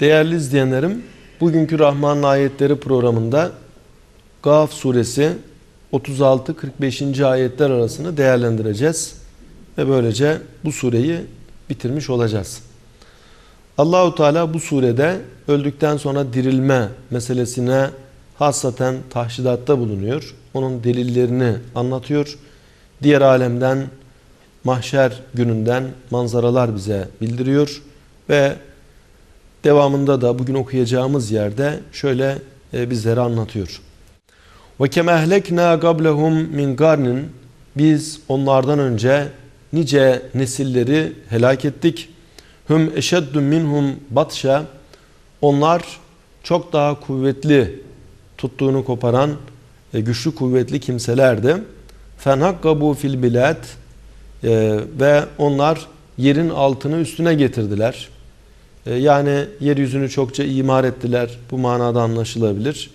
Değerli izleyenlerim, bugünkü Rahman ayetleri programında Gaf suresi 36-45. ayetler arasını değerlendireceğiz ve böylece bu sureyi bitirmiş olacağız. Allahu Teala bu surede öldükten sonra dirilme meselesine hasaten tahşidatta bulunuyor. Onun delillerini anlatıyor. Diğer alemden mahşer gününden manzaralar bize bildiriyor ve devamında da bugün okuyacağımız yerde şöyle e, bizlere anlatıyor. Kem ehlekna qablahum min qarnin biz onlardan önce nice nesilleri helak ettik. Hum eşeddu minhum batşa onlar çok daha kuvvetli tuttuğunu koparan e, güçlü kuvvetli kimselerdi. Fenhakkabu fil bilad e, ve onlar yerin altını üstüne getirdiler. E, yani yeryüzünü çokça imar ettiler. Bu manada anlaşılabilir.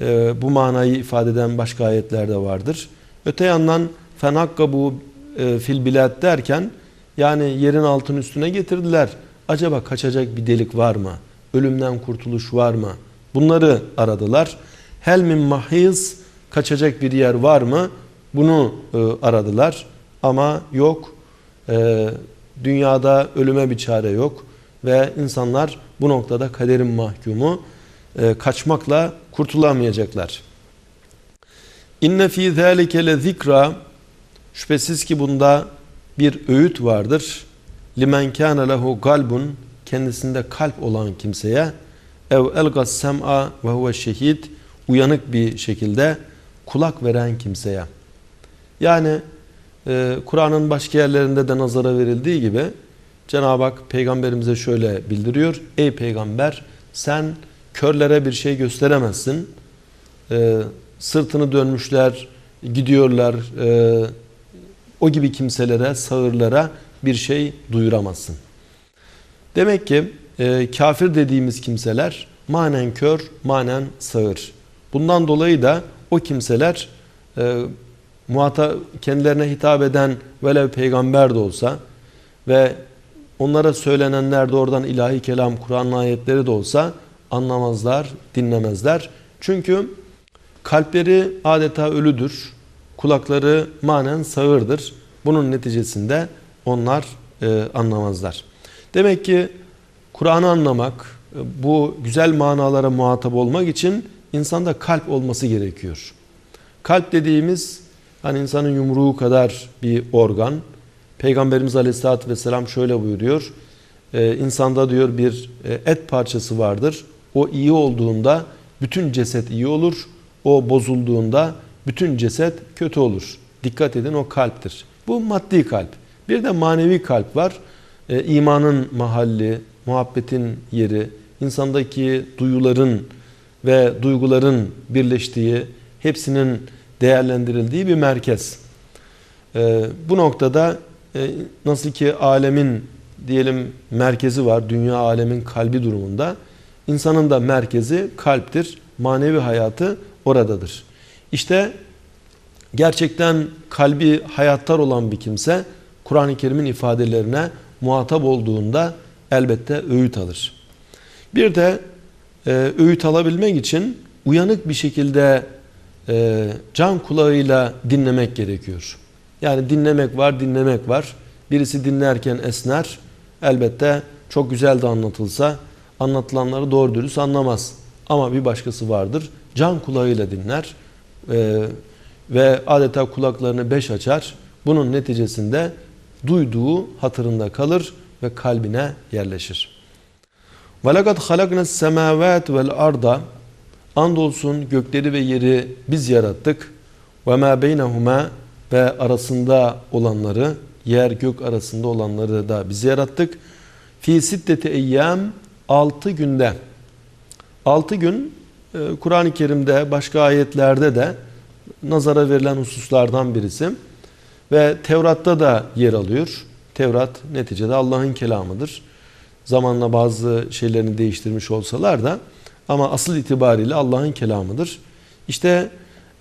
E, bu manayı ifade eden başka ayetler de vardır. Öte yandan fenhakkabu e, fil bilad derken yani yerin altını üstüne getirdiler. Acaba kaçacak bir delik var mı? Ölümden kurtuluş var mı? Bunları aradılar. Hel min mahiz kaçacak bir yer var mı? Bunu e, aradılar ama yok. E, dünyada ölüme bir çare yok ve insanlar bu noktada kaderin mahkumu e, kaçmakla kurtulamayacaklar. İnne fi zalike le zikra şüphesiz ki bunda bir öğüt vardır. Limen kana lehu kalbun kendisinde kalp olan kimseye ev elgas sem'a ve huve şehid uyanık bir şekilde kulak veren kimseye. Yani e, Kur'an'ın başka yerlerinde de nazara verildiği gibi Cenab-ı Hak peygamberimize şöyle bildiriyor. Ey peygamber sen körlere bir şey gösteremezsin. E, sırtını dönmüşler, gidiyorlar. E, o gibi kimselere, sağırlara bir şey duyuramazsın. Demek ki e, kafir dediğimiz kimseler manen kör, manen sağır. Bundan dolayı da o kimseler e, muhata, kendilerine hitap eden velev peygamber de olsa ve onlara söylenenler de oradan ilahi kelam, Kur'an ayetleri de olsa anlamazlar, dinlemezler. Çünkü kalpleri adeta ölüdür, kulakları manen sağırdır. Bunun neticesinde onlar e, anlamazlar. Demek ki Kur'an'ı anlamak, bu güzel manalara muhatap olmak için insanda kalp olması gerekiyor. Kalp dediğimiz hani insanın yumruğu kadar bir organ. Peygamberimiz Aleyhisselatü Vesselam şöyle buyuruyor. Ee, insanda diyor bir e, et parçası vardır. O iyi olduğunda bütün ceset iyi olur. O bozulduğunda bütün ceset kötü olur. Dikkat edin o kalptir. Bu maddi kalp. Bir de manevi kalp var. Ee, imanın mahalli, muhabbetin yeri, insandaki duyuların ve duyguların birleştiği, hepsinin değerlendirildiği bir merkez. Ee, bu noktada e, nasıl ki alemin diyelim merkezi var, dünya alemin kalbi durumunda. İnsanın da merkezi kalptir, manevi hayatı oradadır. İşte gerçekten kalbi hayattar olan bir kimse Kur'an-ı Kerim'in ifadelerine muhatap olduğunda elbette öğüt alır. Bir de e, öğüt alabilmek için uyanık bir şekilde e, can kulağıyla dinlemek gerekiyor. Yani dinlemek var, dinlemek var. Birisi dinlerken esner. Elbette çok güzel de anlatılsa anlatılanları doğru dürüst anlamaz. Ama bir başkası vardır. Can kulağıyla dinler e, ve adeta kulaklarını beş açar. Bunun neticesinde duyduğu hatırında kalır ve kalbine yerleşir. وَلَقَدْ خَلَقْنَا السَّمَاوَاتِ وَالْاَرْضَ Andolsun gökleri ve yeri biz yarattık. وَمَا بَيْنَهُمَا ve arasında olanları, yer gök arasında olanları da biz yarattık. Fi siddeti eyyam 6 günde. 6 gün e, Kur'an-ı Kerim'de başka ayetlerde de nazara verilen hususlardan birisi. Ve Tevrat'ta da yer alıyor. Tevrat neticede Allah'ın kelamıdır. Zamanla bazı şeylerini değiştirmiş olsalar da ama asıl itibariyle Allah'ın kelamıdır. İşte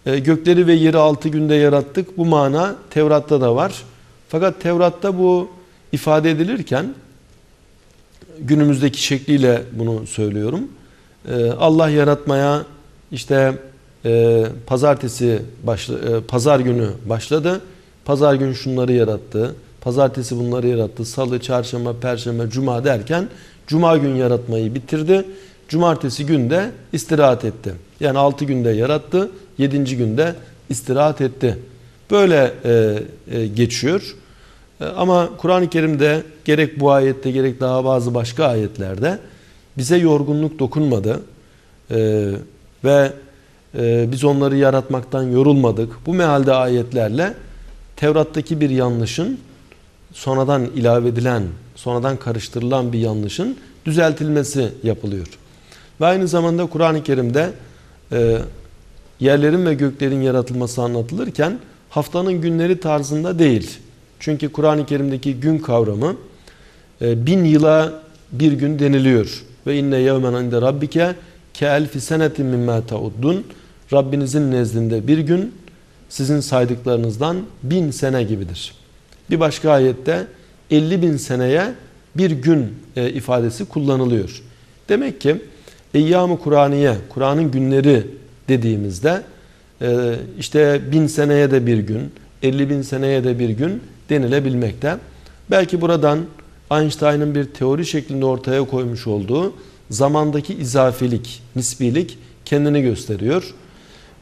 e, gökleri ve yeri altı günde yarattık. Bu mana Tevrat'ta da var. Fakat Tevrat'ta bu ifade edilirken günümüzdeki şekliyle bunu söylüyorum. Ee, Allah yaratmaya işte e, pazartesi başla, e, pazar günü başladı. Pazar günü şunları yarattı. Pazartesi bunları yarattı. Salı, çarşamba, perşembe, cuma derken cuma gün yaratmayı bitirdi. Cumartesi günde istirahat etti. Yani 6 günde yarattı. 7. günde istirahat etti. Böyle e, e, geçiyor. E, ama Kur'an-ı Kerim'de gerek bu ayette gerek daha bazı başka ayetlerde bize yorgunluk dokunmadı. E, ve e, biz onları yaratmaktan yorulmadık. Bu mealde ayetlerle Tevrat'taki bir yanlışın sonradan ilave edilen, sonradan karıştırılan bir yanlışın düzeltilmesi yapılıyor. Ve aynı zamanda Kur'an-ı Kerim'de e, yerlerin ve göklerin yaratılması anlatılırken haftanın günleri tarzında değil. Çünkü Kur'an-ı Kerim'deki gün kavramı e, bin yıla bir gün deniliyor. Ve inne yevmen inde rabbike ke elfi senetin mimmâ tauddun. Rabbinizin nezdinde bir gün sizin saydıklarınızdan bin sene gibidir. Bir başka ayette 50 bin seneye bir gün e, ifadesi kullanılıyor. Demek ki Eyyam-ı Kur'aniye, Kur'an'ın günleri dediğimizde e, işte bin seneye de bir gün, 50 bin seneye de bir gün denilebilmekte. Belki buradan Einstein'ın bir teori şeklinde ortaya koymuş olduğu zamandaki izafilik, nisbilik kendini gösteriyor.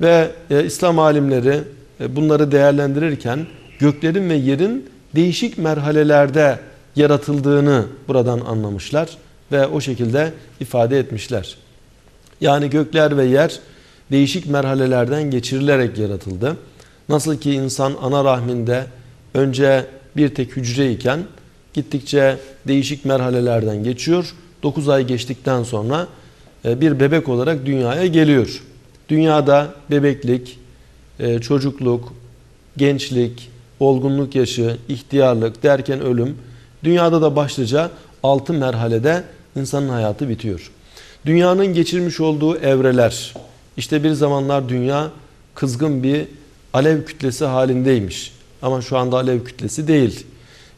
Ve e, İslam alimleri e, bunları değerlendirirken göklerin ve yerin değişik merhalelerde yaratıldığını buradan anlamışlar ve o şekilde ifade etmişler. Yani gökler ve yer değişik merhalelerden geçirilerek yaratıldı. Nasıl ki insan ana rahminde önce bir tek hücre iken gittikçe değişik merhalelerden geçiyor. 9 ay geçtikten sonra e, bir bebek olarak dünyaya geliyor. Dünyada bebeklik, e, çocukluk, gençlik, olgunluk yaşı, ihtiyarlık derken ölüm. Dünyada da başlıca 6 merhalede insanın hayatı bitiyor. Dünyanın geçirmiş olduğu evreler, işte bir zamanlar dünya kızgın bir alev kütlesi halindeymiş. Ama şu anda alev kütlesi değil.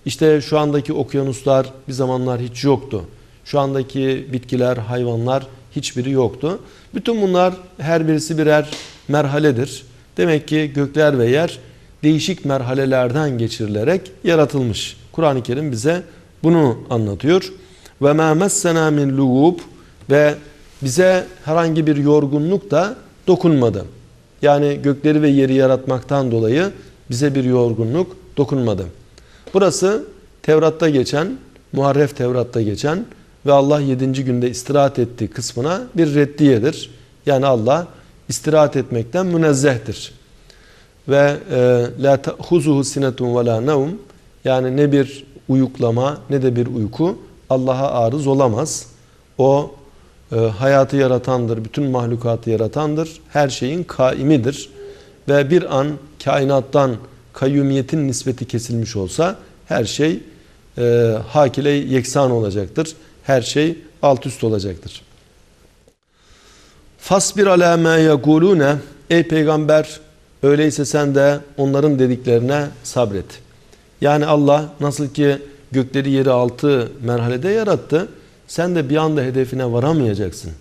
İşte şu andaki okyanuslar bir zamanlar hiç yoktu. Şu andaki bitkiler, hayvanlar hiçbiri yoktu. Bütün bunlar her birisi birer merhaledir. Demek ki gökler ve yer değişik merhalelerden geçirilerek yaratılmış. Kur'an-ı Kerim bize bunu anlatıyor. Ve ma messena min lugub ve bize herhangi bir yorgunluk da dokunmadı. Yani gökleri ve yeri yaratmaktan dolayı bize bir yorgunluk dokunmadı. Burası Tevrat'ta geçen, Muharref Tevrat'ta geçen ve Allah yedinci günde istirahat etti kısmına bir reddiyedir. Yani Allah istirahat etmekten münezzehtir. Ve e, la ta'khuzuhu sinetun ve la yani ne bir uyuklama ne de bir uyku Allah'a arız olamaz. O e, hayatı yaratandır, bütün mahlukatı yaratandır, her şeyin kaimidir. Ve bir an kainattan kayyumiyetin nispeti kesilmiş olsa her şey e, hakile yeksan olacaktır. Her şey alt üst olacaktır. Fasbir ala ma yekulune Ey peygamber öyleyse sen de onların dediklerine sabret. Yani Allah nasıl ki gökleri yeri altı merhalede yarattı. Sen de bir anda hedefine varamayacaksın.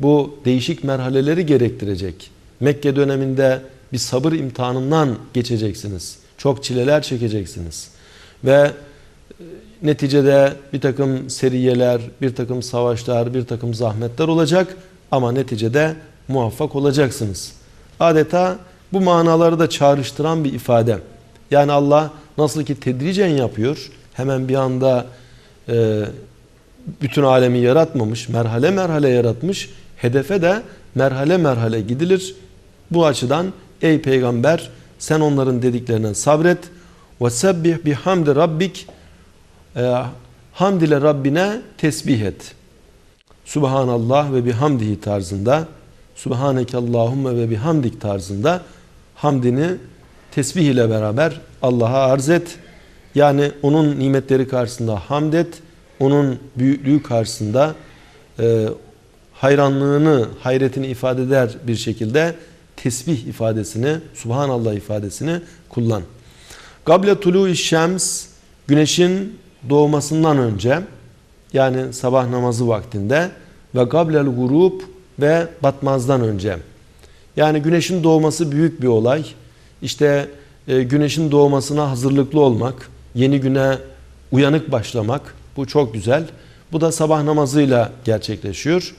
Bu değişik merhaleleri gerektirecek. Mekke döneminde bir sabır imtihanından geçeceksiniz. Çok çileler çekeceksiniz. Ve e, neticede bir takım seriyeler, bir takım savaşlar, bir takım zahmetler olacak. Ama neticede muvaffak olacaksınız. Adeta bu manaları da çağrıştıran bir ifade. Yani Allah nasıl ki tedricen yapıyor, hemen bir anda e, bütün alemi yaratmamış, merhale merhale yaratmış, hedefe de merhale merhale gidilir. Bu açıdan ey peygamber sen onların dediklerine sabret. Ve sebbih bihamdi rabbik e, hamd ile Rabbine tesbih et. Subhanallah ve bihamdihi tarzında Subhaneke Allahümme ve bihamdik tarzında hamdini tesbih ile beraber Allah'a arz et. Yani onun nimetleri karşısında hamd et. Onun büyüklüğü karşısında e, hayranlığını, hayretini ifade eder bir şekilde tesbih ifadesini, Subhanallah ifadesini kullan. Gable tulu şems güneşin doğmasından önce yani sabah namazı vaktinde ve gablel grup ve batmazdan önce. Yani güneşin doğması büyük bir olay. İşte e, güneşin doğmasına hazırlıklı olmak, yeni güne uyanık başlamak bu çok güzel. Bu da sabah namazıyla gerçekleşiyor.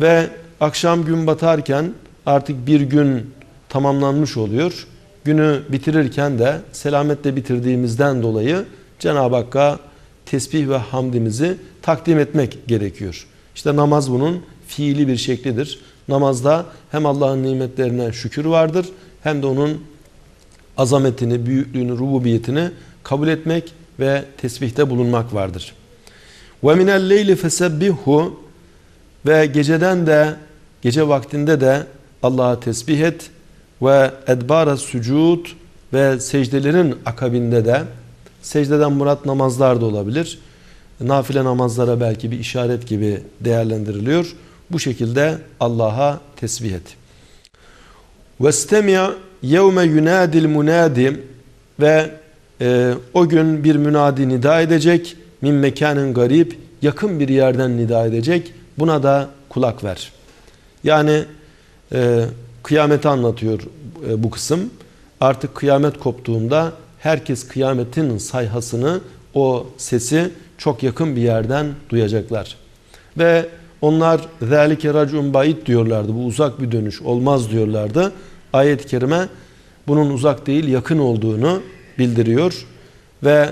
Ve akşam gün batarken artık bir gün tamamlanmış oluyor. Günü bitirirken de selametle bitirdiğimizden dolayı Cenab-ı Hakk'a tesbih ve hamdimizi takdim etmek gerekiyor. İşte namaz bunun fiili bir şeklidir. Namazda hem Allah'ın nimetlerine şükür vardır hem de onun azametini, büyüklüğünü, rububiyetini kabul etmek ve tesbihte bulunmak vardır. Ve minel leyli fesebbihu ve geceden de gece vaktinde de Allah'a tesbih et ve edbara sucud ve secdelerin akabinde de secdeden murat namazlar da olabilir. Nafile namazlara belki bir işaret gibi değerlendiriliyor. Bu şekilde Allah'a tesbih et. Vestemi' yevme yunadil munadim ve e, o gün bir münadi nida edecek min mekanin garip yakın bir yerden nida edecek buna da kulak ver. Yani e, kıyameti anlatıyor e, bu kısım. Artık kıyamet koptuğunda herkes kıyametin sayhasını o sesi çok yakın bir yerden duyacaklar. Ve onlar zâlike racun ba'id diyorlardı. Bu uzak bir dönüş olmaz diyorlardı. Ayet-i kerime bunun uzak değil yakın olduğunu bildiriyor. Ve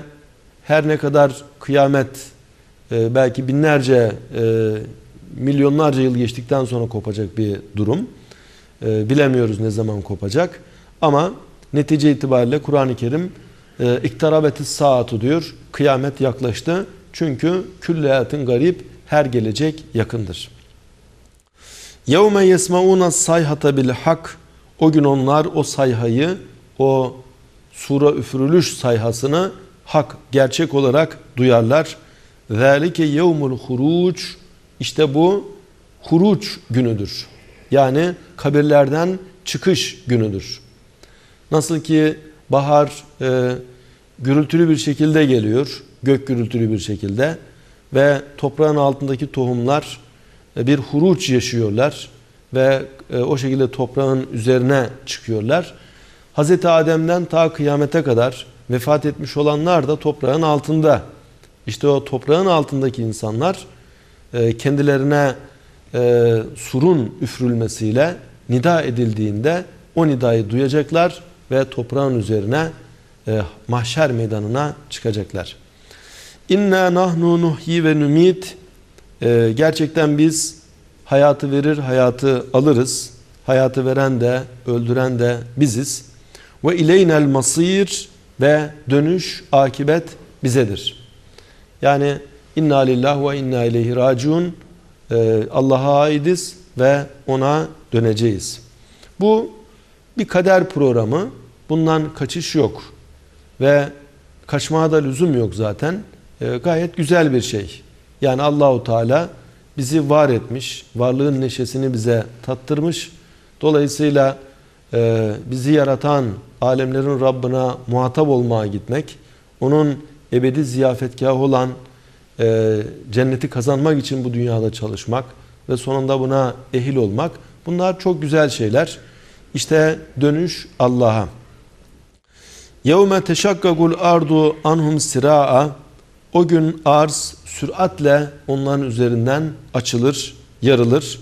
her ne kadar kıyamet e, belki binlerce e, milyonlarca yıl geçtikten sonra kopacak bir durum. E, bilemiyoruz ne zaman kopacak. Ama netice itibariyle Kur'an-ı Kerim e, iktarabetis saatu diyor. Kıyamet yaklaştı. Çünkü külliyatin garip her gelecek yakındır. Yevme yesmauna sayhata bil hak o gün onlar o sayhayı o sura üfürülüş sayhasını hak gerçek olarak duyarlar. Zalike yevmul huruc işte bu huruç günüdür. Yani kabirlerden çıkış günüdür. Nasıl ki bahar e, gürültülü bir şekilde geliyor, gök gürültülü bir şekilde ve toprağın altındaki tohumlar e, bir huruç yaşıyorlar ve e, o şekilde toprağın üzerine çıkıyorlar. Hz. Adem'den ta kıyamete kadar vefat etmiş olanlar da toprağın altında. İşte o toprağın altındaki insanlar e, kendilerine e, surun üfrülmesiyle nida edildiğinde o nidayı duyacaklar ve toprağın üzerine e, mahşer meydanına çıkacaklar. İnna nahnu nuhyi ve numit gerçekten biz hayatı verir, hayatı alırız. Hayatı veren de, öldüren de biziz. Ve ileynel masir ve dönüş, akibet bizedir. Yani inna lillah ve inna ileyhi raciun ee, Allah'a aidiz ve ona döneceğiz. Bu bir kader programı. Bundan kaçış yok. Ve kaçmaya da lüzum yok zaten. E, gayet güzel bir şey. Yani Allahu Teala bizi var etmiş, varlığın neşesini bize tattırmış. Dolayısıyla e, bizi yaratan alemlerin Rabbına muhatap olmaya gitmek, onun ebedi ziyafetgahı olan e, cenneti kazanmak için bu dünyada çalışmak ve sonunda buna ehil olmak bunlar çok güzel şeyler. İşte dönüş Allah'a. يَوْمَ تَشَقَّقُ ardu anhum siraa O gün arz süratle onların üzerinden açılır, yarılır.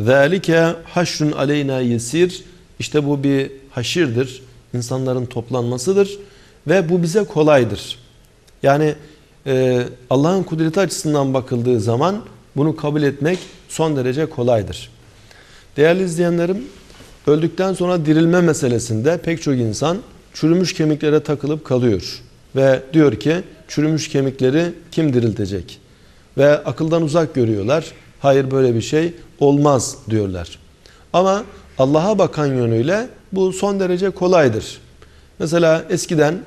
ذَٰلِكَ haşrun aleyna yesir işte bu bir haşirdir. insanların toplanmasıdır. Ve bu bize kolaydır. Yani e, Allah'ın kudreti açısından bakıldığı zaman bunu kabul etmek son derece kolaydır. Değerli izleyenlerim, öldükten sonra dirilme meselesinde pek çok insan çürümüş kemiklere takılıp kalıyor. Ve diyor ki çürümüş kemikleri kim diriltecek? Ve akıldan uzak görüyorlar. Hayır böyle bir şey olmaz diyorlar. Ama Allah'a bakan yönüyle bu son derece kolaydır. Mesela eskiden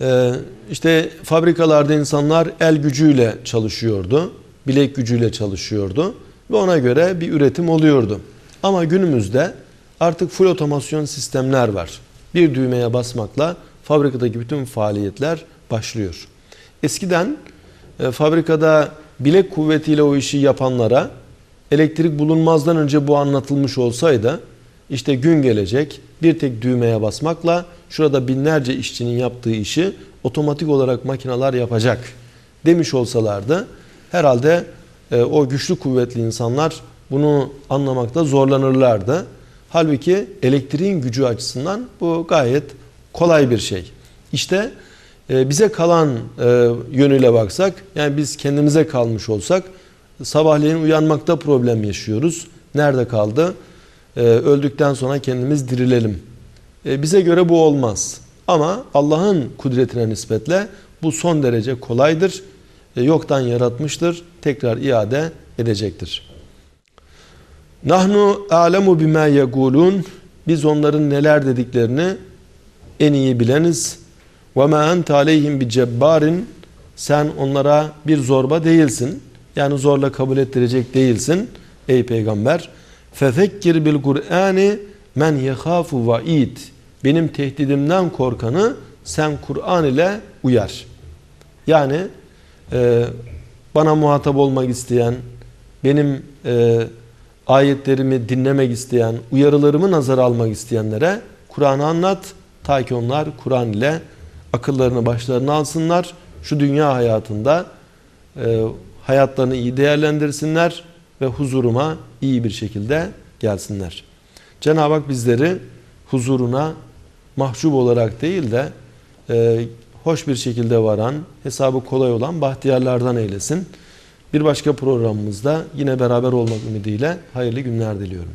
ee, işte fabrikalarda insanlar el gücüyle çalışıyordu. Bilek gücüyle çalışıyordu. Ve ona göre bir üretim oluyordu. Ama günümüzde artık full otomasyon sistemler var. Bir düğmeye basmakla fabrikadaki bütün faaliyetler başlıyor. Eskiden e, fabrikada bilek kuvvetiyle o işi yapanlara elektrik bulunmazdan önce bu anlatılmış olsaydı işte gün gelecek bir tek düğmeye basmakla şurada binlerce işçinin yaptığı işi otomatik olarak makineler yapacak demiş olsalardı herhalde e, o güçlü kuvvetli insanlar bunu anlamakta zorlanırlardı. Halbuki elektriğin gücü açısından bu gayet kolay bir şey. İşte e, bize kalan e, yönüyle baksak yani biz kendimize kalmış olsak sabahleyin uyanmakta problem yaşıyoruz. Nerede kaldı? E, öldükten sonra kendimiz dirilelim. E, bize göre bu olmaz. Ama Allah'ın kudretine nispetle bu son derece kolaydır. E, yoktan yaratmıştır. Tekrar iade edecektir. Nahnu alemu bima yegulun. Biz onların neler dediklerini en iyi bileniz. Ve ma ente aleyhim bi cebbarin. Sen onlara bir zorba değilsin. Yani zorla kabul ettirecek değilsin ey peygamber. Fefekkir bil Kur'ani men yehafu vaid. Benim tehdidimden korkanı sen Kur'an ile uyar. Yani e, bana muhatap olmak isteyen, benim e, ayetlerimi dinlemek isteyen, uyarılarımı nazara almak isteyenlere Kur'an'ı anlat. Ta ki onlar Kur'an ile akıllarını başlarına alsınlar. Şu dünya hayatında e, hayatlarını iyi değerlendirsinler ve huzuruma iyi bir şekilde gelsinler. Cenab-ı Hak bizleri huzuruna mahcup olarak değil de e, hoş bir şekilde varan, hesabı kolay olan bahtiyarlardan eylesin. Bir başka programımızda yine beraber olmak ümidiyle hayırlı günler diliyorum.